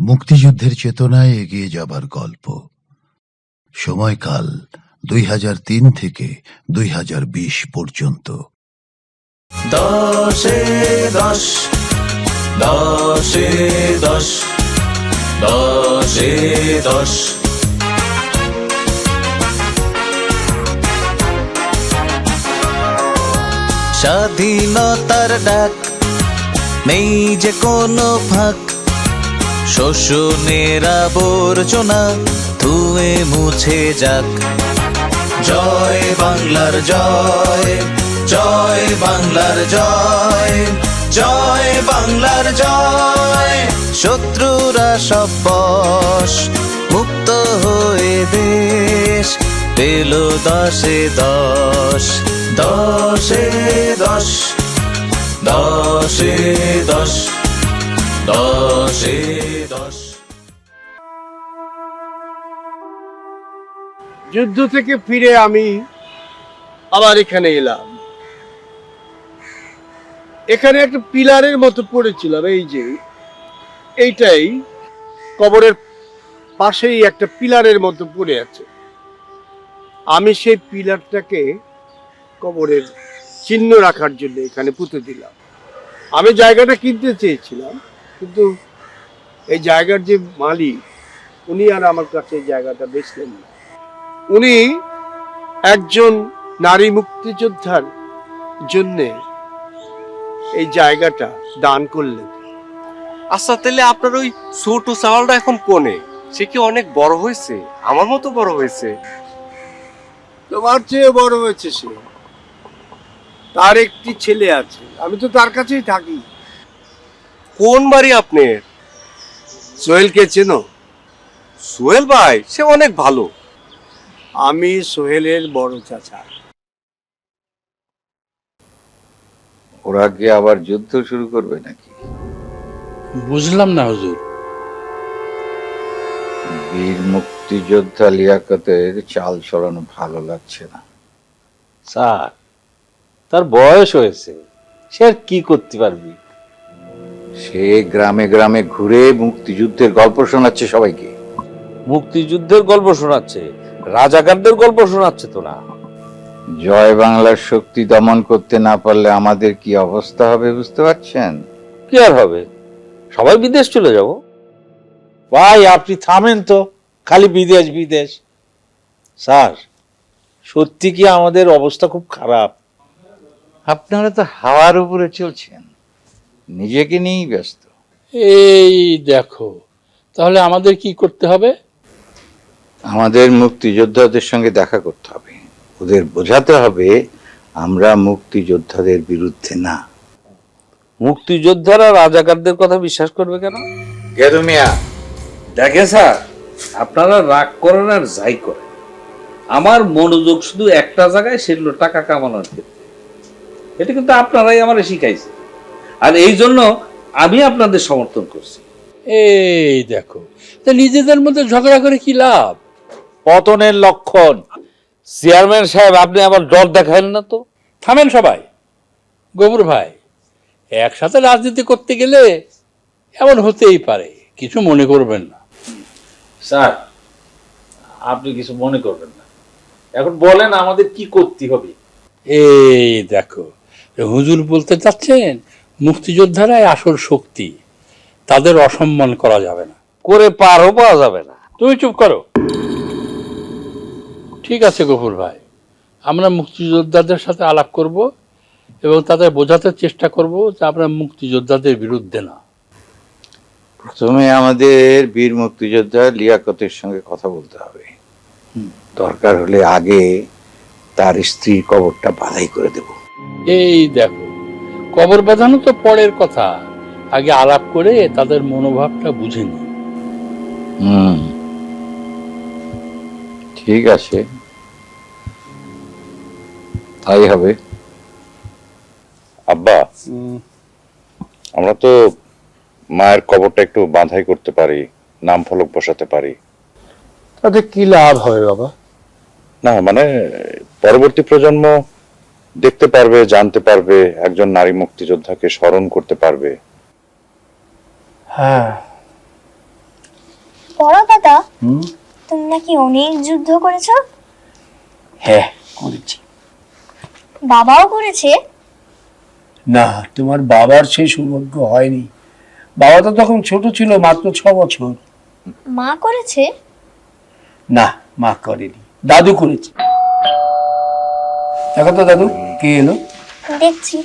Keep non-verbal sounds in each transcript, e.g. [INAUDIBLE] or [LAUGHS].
মুক্তিযুদ্ধের চেতনায় এগিয়ে যাবার গল্প। সময়কাল দুই হাজার তিন থেকে দুই হাজার বিশ পর্যন্ত। দশে দশ দশে দশ দশে দশ। স্বাধীনতার ডাক, নেই যে কোনো ফাঁক। শোষণের আবর্জনা ধুয়ে মুছে যাক। জয় বাংলার জয় জয় বাংলার জয় জয় বাংলার জয়। শত্রুরা সব বশ, মুক্ত হয়ে দেশ পেল দশে দশ দশে দশ দশে দশ, দশে যুদ্ধ থেকে ফিরে আমি আবার এখানে এলাম। এখানে একটা পিলারের মতো পড়েছিলাম, এই যে, এইটাই কবরের পাশেই একটা পিলারের মতো পড়ে আছে। আমি সেই পিলারটাকে কবরের চিহ্ন রাখার জন্য এখানে পুঁতে দিলাম। আমি জায়গাটা কিনতে চেয়েছিলাম, কিন্তু এই জায়গার যে মালিক, উনি আর আমার কাছে জায়গাটা বেচলেন না। উনি একজন নারী মুক্তিযোদ্ধার জন্য এই জায়গাটা দান করলেন। আচ্ছা তাহলে আপনার ওই ছোট চাওয়ালটা এখন কোনে? সে কি অনেক বড় হয়েছে? আমার মতো বড় হয়েছে। তোমার চেয়ে বড় হয়েছে সে। তার একটি ছেলে আছে। আমি তো তার কাছেই থাকি। কোন বাড়ি আপনার? সোহেলকে চেনো? সোহেল ভাই সে অনেক ভালো। আমি সোহেলের বড় চাচা। ওরা কি আবার যুদ্ধ শুরু করবে নাকি? বুঝলাম না হুজুর। বীর মুক্তিযোদ্ধা লিয়াকতের চাল চড়ানো ভালো লাগছে না। স্যার তার বয়স হয়েছে। সে আর কি করতে পারবি? সে গ্রামে গ্রামে ঘুরে মুক্তিযুদ্ধের গল্প শোনাচ্ছে সবাইকে। মুক্তিযুদ্ধের গল্প শোনাচ্ছে? রাজাকারদের গল্প শোনাচ্ছে তো না। জয় বাংলার শক্তি দমন করতে না পারলে আমাদের কি অবস্থা হবে বুঝতে পারছেন? কি আর হবে? সবাই বিদেশ চলে যাব। ভাই আপনি থামেন তো খালি বিদেশ বিদেশ। স্যার সত্যি কি আমাদের অবস্থা খুব খারাপ? আপনারা তো হাওয়ার উপরে চলছেন নিজেকে নিয়েই ব্যস্ত। এই দেখো তাহলে আমাদের কি করতে হবে? আমাদের মুক্তিযোদ্ধাদের সঙ্গে দেখা করতে হবে। ওদের বোঝাতে হবে আমরা মুক্তিযোদ্ধাদের বিরুদ্ধে না। মুক্তিযোদ্ধারা রাজাকারদের কথা বিশ্বাস করবে কেন? গেদুমিয়া দেখে স্যার আপনারা রাগ করেন আর যাই করেন। আমার মনোযোগ শুধু একটা জায়গায় সেগুলো টাকা কামানোর ক্ষেত্রে। এটা কিন্তু আপনারাই আমার শিখাইছে আর এই জন্য আমি আপনাদের সমর্থন করছি। এই দেখো তা নিজেদের মধ্যে ঝগড়া করে কি লাভ? পতনের লক্ষণ। চেয়ারম্যান সাহেব আপনি আবার ডর দেখান না তো। থামেন সবাই। গোবর ভাই একসাথে রাজনীতি করতে গেলে এমন হতেই পারে কিছু মনে করবেন না। স্যার আপনি কিছু মনে করবেন না। এখন বলেন আমাদের কি করতে হবে। এই দেখো হুজুর বলতে চাচ্ছেন মুক্তিযোদ্ধারাই আসল শক্তি। তাদের অসম্মান করা যাবে না। করে পারও পাওয়া যাবে না। তুমি চুপ করো। ঠিক আছে গফুর ভাই। আমরা মুক্তিযোদ্ধাদের সাথে আলাপ করব এবং তাদের বোঝাতে চেষ্টা করব যে আমরা মুক্তিযোদ্ধাদের বিরুদ্ধে না। প্রথমে আমাদের বীর মুক্তিযোদ্ধা লিয়াকতের সঙ্গে কথা বলতে হবে। দরকার হলে আগে তার স্ত্রীর কবরটা বাধাই করে দেব। এই দেখো কবর বাঁধানো তো পরের কথা। আগে আলাপ করে তাদের মনোভাবটা বুঝে নি হুম। ঠিক আছে। তাই হবে। আব্বা আমরা তো মায়ের কবরটা একটু বাঁধাই করতে পারি নাম ফলক বসাতে পারি। তাতে কি লাভ হবে বাবা? না মানে পরবর্তী প্রজন্ম দেখতে পারবে জানতে পারবে একজন নারী মুক্তিযোদ্ধাকে স্মরণ করতে পারবে। হ্যাঁ। বড় দাদা তুমি নাকি অনেক যুদ্ধ করেছ? হ্যাঁ করেছি। বাবাও করেছে? না তোমার বাবার সেই সৌভাগ্য হয়নি। বাবা তো তখন ছোট ছিল মাত্র ছ বছর। মা করেছে? না মা করেনি। দাদু করেছে। দেখো তো দাদু কে এলো? দেখছি।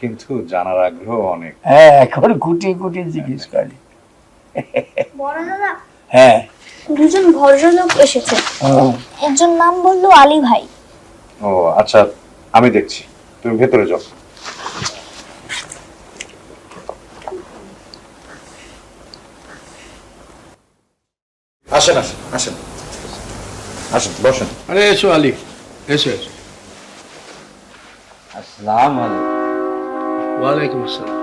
কিন্তু জানার আগ্রহ অনেক। হ্যাঁ এখন কুটি কুটি জিজ্ঞেস করে। বড় দাদা? হ্যাঁ। দুজন ভদ্রলোক এসেছে একজন নাম বলল আলী ভাই। ও আচ্ছা আমি দেখছি। তুমি ভেতরে যাও। আসেন আসেন আসেন। আসেন বসেন। আরে এসো আলী। এসো এসো। আসসালাম আলাইকুম। ওয়ালাইকুম আসসালাম।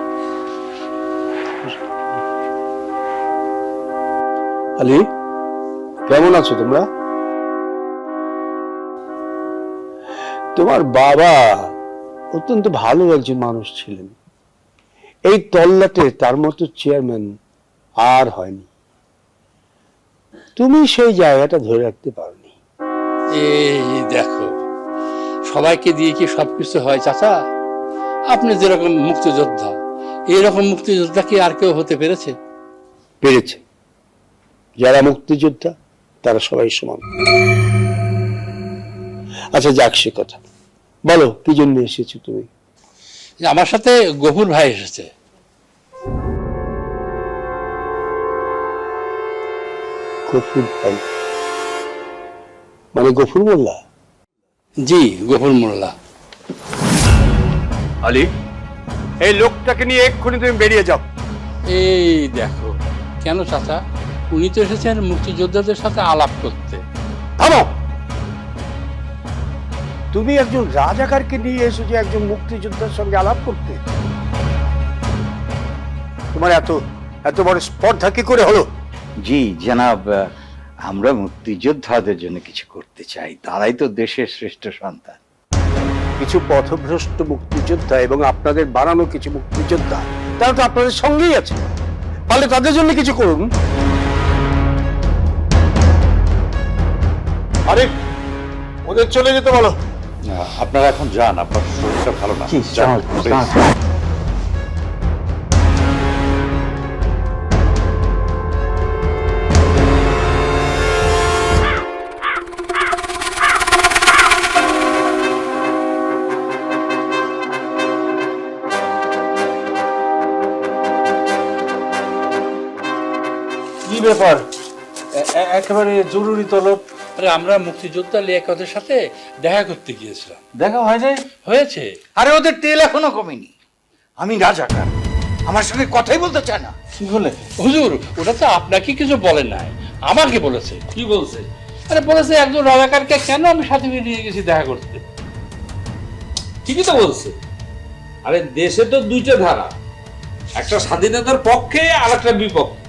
আলী? কেমন আছো তোমরা? তোমার বাবা অত্যন্ত ভালো একজন মানুষ ছিলেন। এই তল্লাটে তার মতো চেয়ারম্যান আর হয়নি। তুমি সেই জায়গাটা ধরে রাখতে পারোনি। এই দেখো সবাইকে দিয়ে কি সবকিছু হয় চাচা? আপনি যেরকম মুক্তিযোদ্ধা এইরকম মুক্তিযোদ্ধা কি আর কেউ হতে পেরেছে? পেরেছে। যারা মুক্তিযোদ্ধা তারা সবাই সমান। আচ্ছা যাক সে কথা। বলো কি জন্য এসেছ তুমি? আমার সাথে গফুর ভাই এসেছে। গফুর ভাই? মানে গফুর মোল্লা? জি গফুর মোল্লা। আলী এই লোকটাকে নিয়ে এক্ষুনি তুমি বেরিয়ে যাও। এই দেখো কেন চাচা? উনি তো এসেছেন মুক্তিযোদ্ধাদের সাথে আলাপ করতে। থামো! তুমি একজন রাজাকারকে নিয়ে এসো যে একজন মুক্তিযোদ্ধার সঙ্গে আলাপ করতে। তোমার এত এত বড় স্পর্ধা কি করে হলো? জি জনাব আমরা মুক্তিযোদ্ধাদের জন্য কিছু করতে চাই। তারাই তো দেশের শ্রেষ্ঠ সন্তান। কিছু পথভ্রষ্ট মুক্তিযোদ্ধা এবং আপনাদের বানানো কিছু মুক্তিযোদ্ধা তারা তো আপনাদের সঙ্গেই আছে। তাহলে তাদের জন্য কিছু করুন। আরে ওদের চলে যেতে বলো। আপনারা এখন যান আপনার শরীরটা ভালো না। যান, please। কি ব্যাপার? একেবারে জরুরি তলব। আরে আমরা মুক্তিযোদ্ধা লিয়াকতের সাথে দেখা করতে গিয়েছিলাম। দেখা হয় নাই হয়েছে। আরে ওদের তেল এখনও কমেনি। আমি রাজাকার। আমার সঙ্গে কথাই বলতে চায় না। কি বলে? হুজুর ওটা তো আপনাকে কিছু বলে নাই। আমাকে বলেছে। কি বলছে? আরে বলেছে একজন রাজাকারকে কেন আমি সাথে নিয়ে গেছি দেখা করতে? ঠিকই তো বলছে। আরে দেশে তো দুইটা ধারা। একটা স্বাধীনতার পক্ষে আর একটা বিপক্ষে।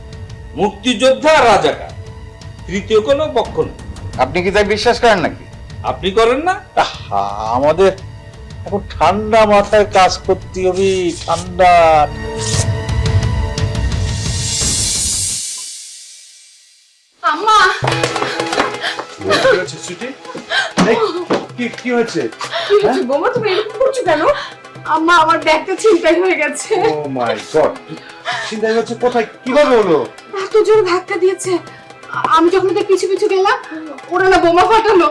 মুক্তিযোদ্ধা আর রাজাকার। তৃতীয় কোনো পক্ষ নেই আপনি কি তাই বিশ্বাস করেন নাকি? আপনি করেন না? আহা, আমাদের এখন ঠান্ডা মাথায় কাজ করতে হবে ঠান্ডা। আম্মা। কি কি হয়েছে? কি হয়েছে বৌমা তুমি এরকম করছ কেন? আম্মা আমার ব্যাগটা ছিনতাই হয়ে গেছে। ও মাই গড চিন্তা হচ্ছে কোথায়? কীভাবে হলো? এত জোরে ধাক্কা দিয়েছে। আমি যখন ওদের পিছু পিছু গেলাম ওরা না বোমা ফাটালো।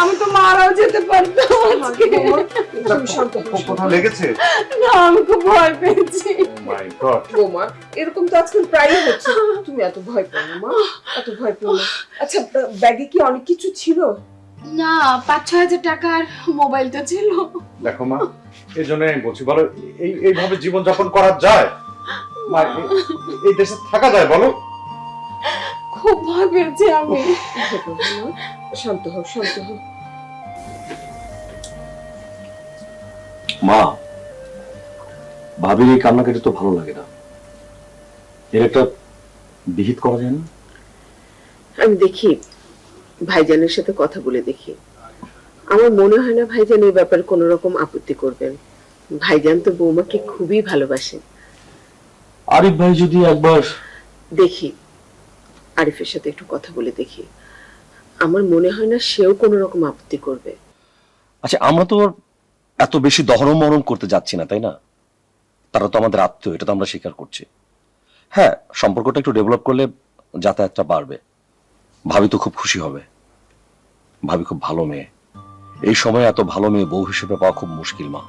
আমি তো মারাও যেতে পারতাম কোথাও লেগেছে? না আমি খুব ভয় পেয়েছি। মাই গড বোমা এরকম তো আজকাল প্রায়ই হচ্ছে। তুমি এত ভয় পেও না মা। এত ভয় পেও না। আচ্ছা ব্যাগে কি অনেক কিছু ছিল? না পাঁচ ছয় হাজার টাকার মোবাইলটা ছিল। দেখো মা এই জন্য আমি বলছি বলো এই এইভাবে জীবন যাপন করা যায়? মা এই দেশে থাকা যায় বলো? খুব ভয় পেয়েছি আমি। শান্ত হও শান্ত হও। মা ভাবির এই কান্নাকাটি তো ভালো লাগে না। এর একটা বিহিত করা যায় না? আমি দেখি ভাইজানের সাথে কথা বলে দেখি। আমার মনে হয় না ভাইজান এই ব্যাপারে কোনো রকম আপত্তি করবেন। ভাইজান তো বৌমাকে খুবই ভালোবাসেন। আরিফ ভাই যদি একবার দেখি আরিফের সাথে একটু কথা বলে দেখি। আমার মনে হয় না সেও কোনো রকম আপত্তি করবে। আচ্ছা আমরা তো এত বেশি দহরম মরম করতে যাচ্ছি না তাই না? তারা তো আমাদের আত্মীয় এটা তো আমরা স্বীকার করছি। হ্যাঁ সম্পর্কটা একটু ডেভেলপ করলে যাতায়াতটা বাড়বে। ভাবি তো খুব খুশি হবে। ভাবি খুব ভালো মেয়ে। এই সময় এত ভালো মেয়ে বউ হিসেবে পাওয়া খুব মুশকিল মা।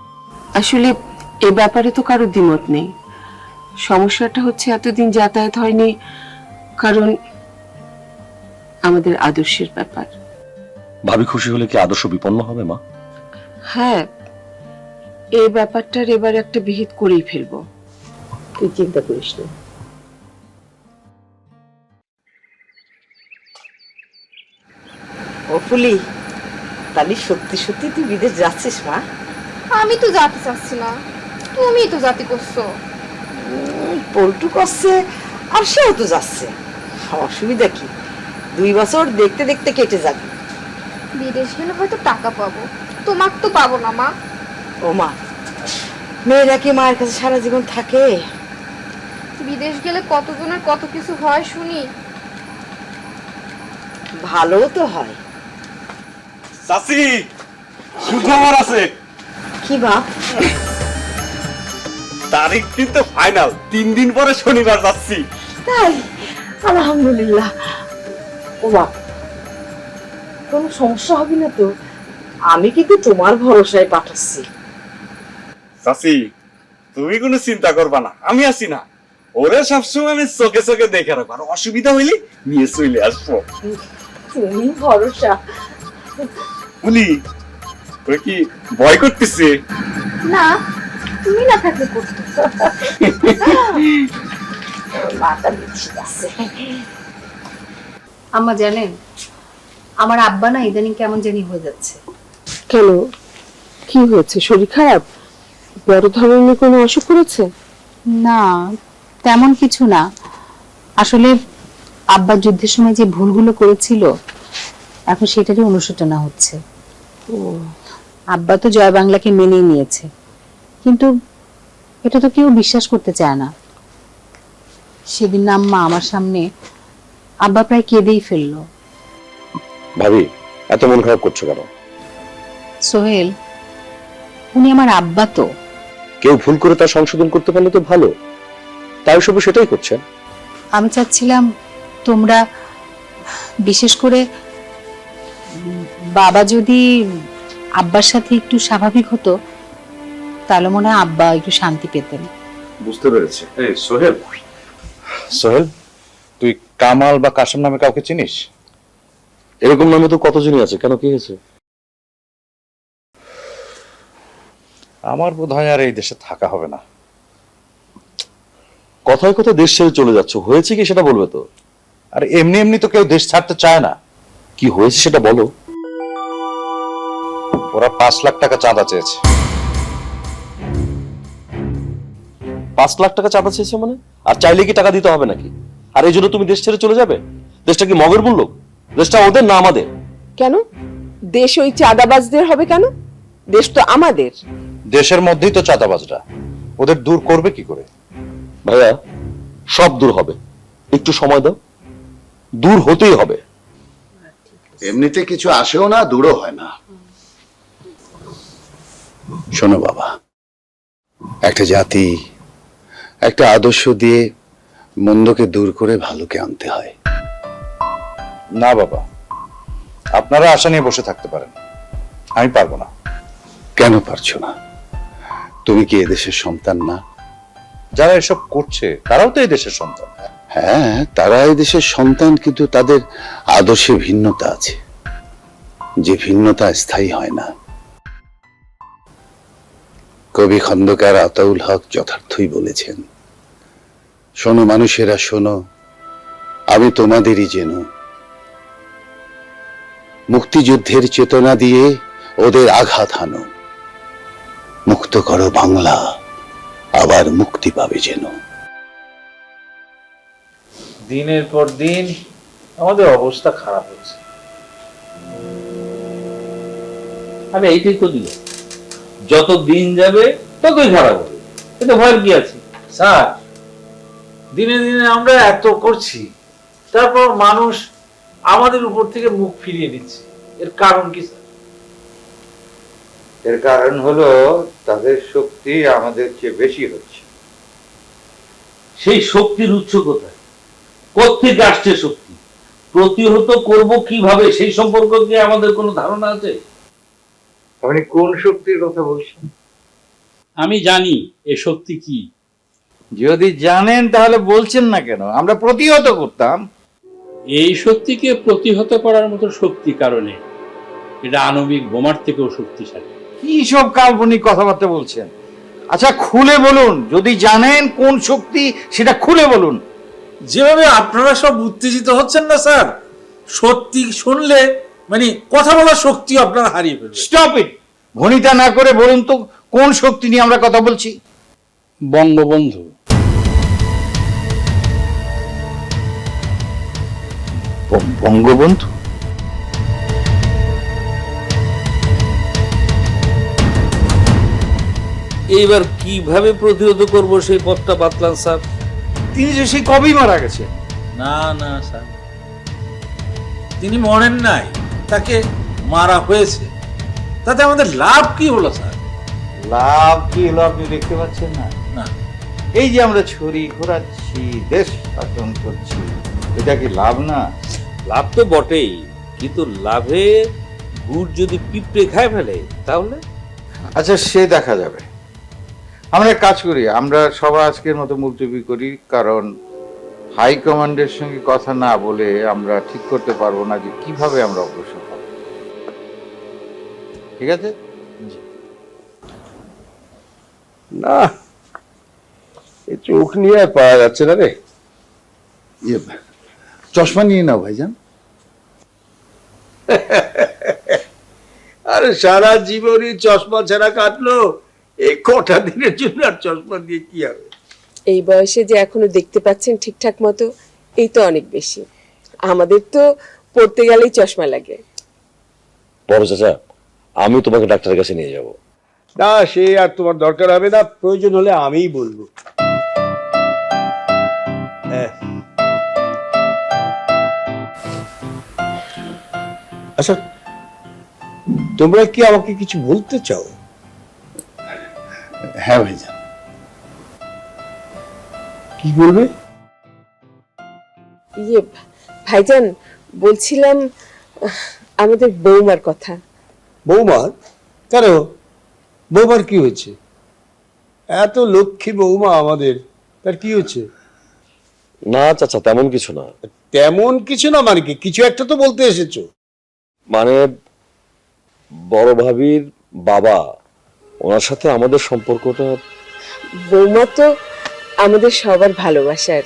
আসলে এ ব্যাপারে তো কারোর দ্বিমত নেই। সমস্যাটা হচ্ছে এতদিন যাতায়াত হয়নি কারণ আমাদের আদর্শের ব্যাপার। ভাবি খুশি হলে কি আদর্শ বিপন্ন হবে মা? হ্যাঁ এই ব্যাপারটার এবার একটা বিহিত করেই ফেলব। তুই চিন্তা করিস না। ও ফুলি তাহলে সত্যি সত্যি তুই বিদেশ যাচ্ছিস মা? আমি তো যেতে চাচ্ছি না। তুমি তো জাতি করছ। উম, পল্টু করছে আর সেও তো যাচ্ছে। অসুবিধা কি? দুই বছর দেখতে দেখতে কেটে যাবে। বিদেশ গেলে হয়তো টাকা পাবো। তোমার তো পাবো না মা। ও মা মেয়েরা কি মায়ের কাছে সারা জীবন থাকে? বিদেশ গেলে কতজনের কত কিছু হয় শুনি। ভালো তো হয়। চাচি সুখবর আছে। কি বাপ? তারিখ কিন্তু ফাইনাল তিন দিন পরে শনিবার যাচ্ছি। তাই? আলহামদুলিল্লাহ। ও কোনো সমস্যা হবে না তো? আমি কিন্তু তোমার ভরসায় পাঠাচ্ছি। চাচি তুমি কোনো চিন্তা করবা না আমি আছি না। ওরে সবসময় আমি চোখে চোখে দেখে রাখব আর অসুবিধা হইলে নিয়ে চলে আসব। তুমি ভরসা। বলি ওরা কি ভয় করতেছে? না তুমি না থাকলে করতো। [LAUGHS] মাথা দিচ্ছি আছে। আম্মা জানেন আমার আব্বা না ইদানিং কেমন জানি হয়ে যাচ্ছে। কেন? কি হয়েছে? শরীর খারাপ? বড় ধরনের কোনো অসুখ করেছে? না তেমন কিছু না। আসলে আব্বা যুদ্ধের সময় যে ভুলগুলো করেছিল এখন সেটারই অনুশোচনা হচ্ছে। ও। আব্বা তো জয় বাংলাকে মেনেই নিয়েছে। কিন্তু এটা তো কেউ বিশ্বাস করতে চায় না। সেদিন আম্মা আমার সামনে আব্বা প্রায় কেঁদেই ফেলল। ভাবি এত মন খারাপ করছ কেন? সোহেল উনি আমার আব্বা তো। কেউ ভুল করে তা সংশোধন করতে পারলে তো ভালো। তাই সব সেটাই করছেন? আমি চাচ্ছিলাম তোমরা বিশেষ করে বাবা যদি আব্বার সাথে একটু স্বাভাবিক হতো তাহলে মনে হয় আব্বা একটু শান্তি পেতেন। বুঝতে পেরেছি। এই সোহেল। সোহেল? কামাল বা কাসম নামে কাউকে চিনিস? এরকম নামে তো কতজনই আছে? কেন কি হয়েছে আমার বোধ হয় আর এই দেশে থাকা হবে না। কথায় কথায় দেশ ছেড়ে চলে যাচ্ছ। হয়েছে কি সেটা বলবে তো? আর এমনি এমনি তো কেউ দেশ ছাড়তে চায় না। কি হয়েছে সেটা বলো। ওরা পাঁচ লাখ টাকা চাঁদা চেয়েছে। পাঁচ লাখ টাকা চাঁদা চেয়েছে মানে? আর চাইলে কি টাকা দিতে হবে নাকি? আর এই জন্য তুমি দেশ ছেড়ে চলে যাবে? দেশটা কি মগের মূল্য? দেশটা ওদের না আমাদের? কেন? দেশ ওই চাঁদাবাজদের হবে কেন? দেশ তো আমাদের। দেশের মধ্যেই তো চাঁদাবাজরা। ওদের দূর করবে কি করে? ভাইয়া সব দূর হবে। একটু সময় দাও। দূর হতেই হবে। এমনিতে কিছু আসেও না দূরও হয় না। শোনো বাবা একটা জাতি একটা আদর্শ দিয়ে মন্দকে দূর করে ভালোকে আনতে হয়। না বাবা আপনারা আশা নিয়ে বসে থাকতে পারেন। আমি পারব না। কেন পারছ না? তুমি কি এদেশের সন্তান না? যারা এসব করছে তারাও তো দেশের সন্তান। হ্যাঁ তারা এই দেশের সন্তান কিন্তু তাদের আদর্শে ভিন্নতা আছে। যে ভিন্নতা স্থায়ী হয় না। কবি খন্দকার আতাউল হক যথার্থই বলেছেন শোনো মানুষেরা, শোনো। আমি তোমাদেরই যেন। মুক্তিযুদ্ধের চেতনা দিয়ে ওদের আঘাত হানো। মুক্ত করো বাংলা, আবার মুক্তি পাবে যেন। দিনের পর দিন আমাদের অবস্থা খারাপ হচ্ছে। আমি এইটাই তো দিল যত দিন যাবে, ততই খারাপ হবে। এটা ভয়ের কি আছে? স্যার দিনে দিনে আমরা এত করছি তারপর মানুষ আমাদের উপর থেকে মুখ ফিরিয়ে নিচ্ছে। এর কারণ কি এর কারণ হলো তাদের শক্তি আমাদের চেয়ে বেশি হচ্ছে। সেই শক্তির উৎস কোথায়? কোথেকে আসছে শক্তি? প্রতিহত করব কীভাবে? সেই সম্পর্কে কি আমাদের কোনো ধারণা আছে? আপনি কোন শক্তির কথা বলছেন? আমি জানি এ শক্তি কি। যদি জানেন তাহলে বলছেন না কেন? আমরা প্রতিহত করতাম। এই শক্তিকে প্রতিহত করার মতো শক্তি কারণে এটা আণবিক বোমার থেকেও শক্তিশালী। কি সব কাল্পনিক কথাবার্তা বলছেন? আচ্ছা খুলে বলুন যদি জানেন কোন শক্তি সেটা খুলে বলুন। যেভাবে আপনারা সব উত্তেজিত হচ্ছেন না স্যার সত্যি শুনলে মানে কথা বলার শক্তি আপনারা হারিয়ে ফেলবেন। স্টপ ইট ভনিতা না করে বলুন তো কোন শক্তি নিয়ে আমরা কথা বলছি? বঙ্গবন্ধু। বঙ্গবন্ধু? এইবার কীভাবে প্রতিহত করব সেই পথটা বাতলান স্যার। তিনি যে সেই কবেই মারা গেছে। না না স্যার। তিনি মরেন নাই তাকে মারা হয়েছে। তাতে আমাদের লাভ কি হলো স্যার? লাভ কি হলো আপনি দেখতে পাচ্ছেন না? না। এই যে আমরা ছড়ি ঘোরাচ্ছি দেশ শাসন করছি এটা কি লাভ না? লাভ তো বটেই কিন্তু লাভে গুড় যদি পিঁপড়ে খায় ফেলে তাহলে? আচ্ছা সে দেখা যাবে। আমরা এক কাজ করি আমরা সবাই আজকের মতো মুলতবি করি কারণ হাই কমান্ডের সঙ্গে কথা না বলে আমরা ঠিক করতে পারব না যে কীভাবে আমরা অগ্রসর হব। ঠিক আছে? না এই চোখ নিয়ে আর পাওয়া যাচ্ছে না রে। ইয়ে চশমা নিয়ে নাও ভাইজান। আরে সারা জীবনই চশমা ছাড়া কাটলো। এই কটা দিনের জন্য আর চশমা দিয়ে কি হবে? এই বয়সে যে এখনও দেখতে পাচ্ছেন ঠিকঠাক মতো এই তো অনেক বেশি। আমাদের তো পড়তে গেলেই চশমা লাগে। বড় চাচা আমি তোমাকে ডাক্তারের কাছে নিয়ে যাব। না সে আর তোমার দরকার হবে না। প্রয়োজন হলে আমিই বলব। আচ্ছা তোমরা কি আমাকে কিছু বলতে চাও? হ্যাঁ ভাইজান। কি বলবে? ইয়ে ভাইজান বলছিলাম আমাদের বৌমার কথা। বৌমার কেন? বৌমার কি হয়েছে? এত লক্ষ্মী বৌমা আমাদের তার কি হচ্ছে না চাচা তেমন কিছু না। তেমন কিছু না মানে কি? কিছু একটা তো বলতে এসেছ। মানে বড় ভাবির বাবা ওনার সাথে আমাদের সম্পর্কটা বৌমা তো আমাদের সবার ভালোবাসার।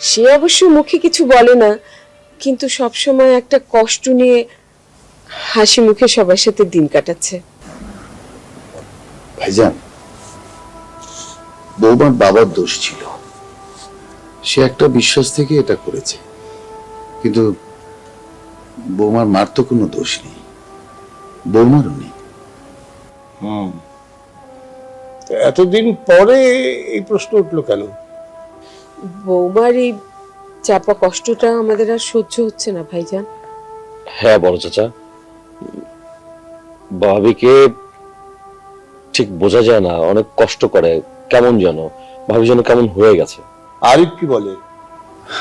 সে অবশ্য মুখে কিছু বলে না কিন্তু সব সময় একটা কষ্ট নিয়ে হাসি মুখে সবার সাথে দিন কাটাচ্ছে। ভাইজান বৌমার বাবার দোষ ছিল। সে একটা বিশ্বাস থেকে এটা করেছে। কিন্তু বৌমার মার তো কোনো দোষ নেই। বৌমারও নেই। এতদিন পরে এই প্রশ্ন উঠল কেন? বৌমার এই চাপা কষ্টটা আমাদের আর সহ্য হচ্ছে না ভাইজান। হ্যাঁ বড় চাচা। ভাবিকে ঠিক বোঝা যায় না অনেক কষ্ট করে কেমন যেন। ভাবি যেন কেমন হয়ে গেছে। আরিফ কি বলে?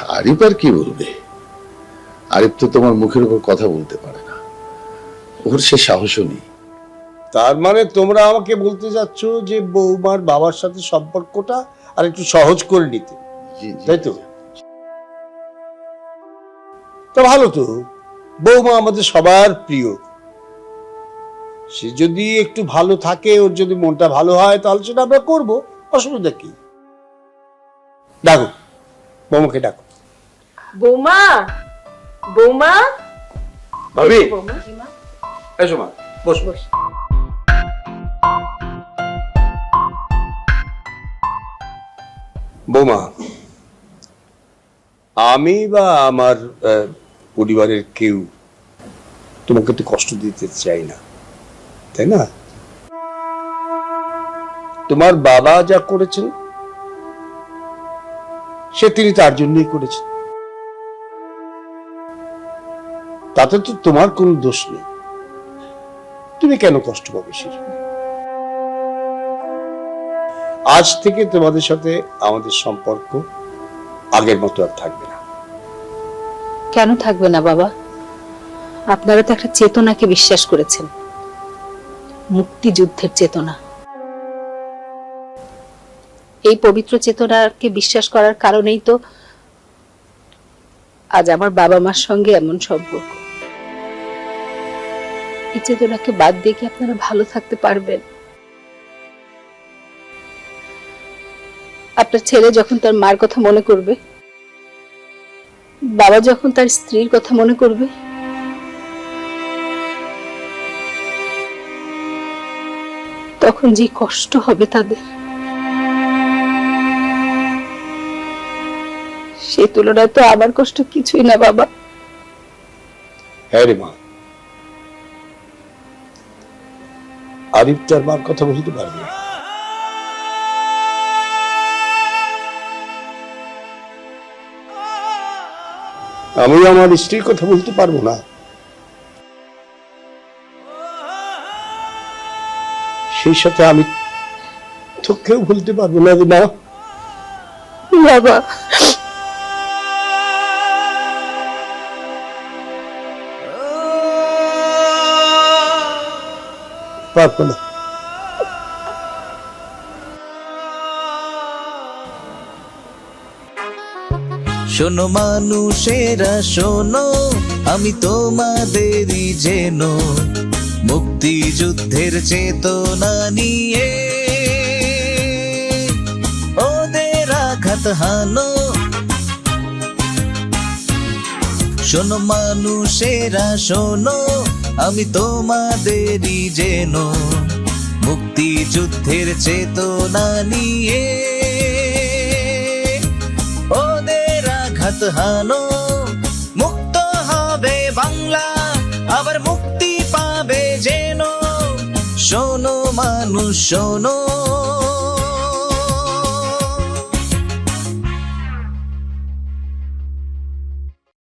আরিফ আর কি বলবে? আরিফ তো তোমার মুখের উপর কথা বলতে পারে না। ওর সে সাহসও নেই। তার মানে তোমরা আমাকে বলতে যাচ্ছ যে বৌমার বাবার সাথে সম্পর্কটা আর একটু সহজ করে নিতে। তাই তো। তা ভালো তো। বৌমা আমাদের সবার প্রিয়। সে যদি একটু ভালো থাকে ওর যদি মনটা ভালো হয় তাহলে সেটা আমরা করব। অসুবিধা কি? ডাকো। বৌমাকে ডাকো। বৌমা! বৌমা? ভাবি। এসো মা বস। বস। বৌমা আমি বা আমার পরিবারের কেউ তোমাকে তো কষ্ট দিতে চাই না তাই না? তোমার বাবা যা করেছেন সে তিনি তার জন্যই করেছেন। তাতে তো তোমার কোনো দোষ নেই। তুমি কেন কষ্ট পাবে আজ থেকে তোমাদের সাথে আমাদের সম্পর্ক আগের মতো আর থাকবে না। কেন থাকবে না বাবা? আপনারা তো একটা চেতনাকে বিশ্বাস করেছেন। মুক্তিযুদ্ধের চেতনা। এই পবিত্র চেতনাকে বিশ্বাস করার কারণেই তো আজ আমার বাবা মার সঙ্গে এমন সম্পর্ক। এই চেতনাকে বাদ দিয়ে কি আপনারা ভালো থাকতে পারবেন? আপনার ছেলে যখন তার মার কথা মনে করবে? বাবা যখন তার স্ত্রীর কথা মনে করবে? তখন যে কষ্ট হবে তাদের। সে তুলনায় তো আমার কষ্ট কিছুই না, বাবা। হ্যাঁ রে মা আরিফ মার কথা বলতে পারবে? আমি আমার স্ত্রীর কথা বলতে পারব না। সেই সাথে আমি তোকেও বলতে পারব না। বাবা না শোনো মানুষেরা, শোনো, আমি তোমাদেরই যেন। মুক্তিযুদ্ধের চেতনা নিয়ে ওদের আঘাত হানো। শোনো মানুষেরা, শোনো আমি তোমাদেরই যেন মুক্তিযুদ্ধের চেতনা নিয়ে ওদের আঘাত হানো। মুক্ত হবে বাংলা, আবার মুক্তি পাবে যেন। শোনো মানুষ, শোনো।